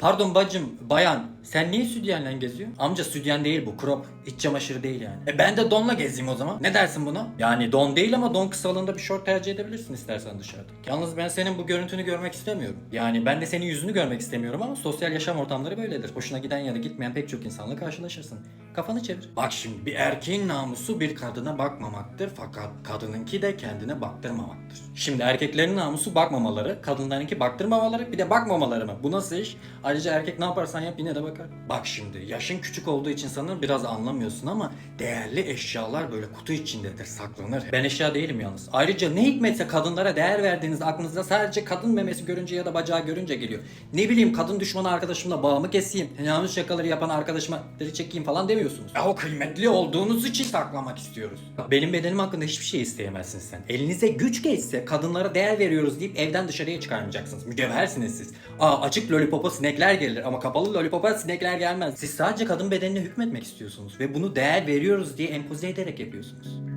Pardon bacım, bayan. Sen niye sütyenle geziyorsun? Amca sütyen değil bu, crop. İç çamaşırı değil yani. E ben de donla gezeyim o zaman. Ne dersin buna? Yani don değil ama don kısalığında bir şort tercih edebilirsin istersen dışarıda. Yalnız ben senin bu görüntünü görmek istemiyorum. Yani ben de senin yüzünü görmek istemiyorum ama sosyal yaşam ortamları böyledir. Hoşuna giden ya da gitmeyen pek çok insanla karşılaşırsın. Kafanı çevir. Bak şimdi bir erkeğin namusu bir kadına bakmamaktır fakat kadınınki de kendine baktırmamaktır. Şimdi erkeklerin namusu bakmamaları, kadınlarınki baktırmamaları bir de bakmamaları mı? Bu nasıl iş? Ayrıca erkek ne yaparsan yap yine de bakar. Bak şimdi yaşın küçük olduğu için sanırım biraz anlamıyorsun ama değerli eşyalar böyle kutu içindedir saklanır. Ben eşya değilim yalnız. Ayrıca ne hikmetse kadınlara değer verdiğinizde aklınıza sadece kadın memesi görünce ya da bacağı görünce geliyor. Ne bileyim kadın düşmanı arkadaşımla bağımı keseyim, yanlış şakaları yapan arkadaşıma deri çekeyim falan demiyorsunuz. Ya o kıymetli olduğunuz için saklamak istiyoruz. Benim bedenim hakkında hiçbir şey isteyemezsin sen. Elinize güç geçse kadınlara değer veriyoruz deyip evden dışarıya çıkarmayacaksınız. Mücevhersiniz siz. Aa açık lollipopa sinekler gelir ama kapalı lollipopa sinekler gelmez. Siz sadece kadın bedenine hükmetmek istiyorsunuz ve bunu değer veriyoruz diye empoze ederek yapıyorsunuz.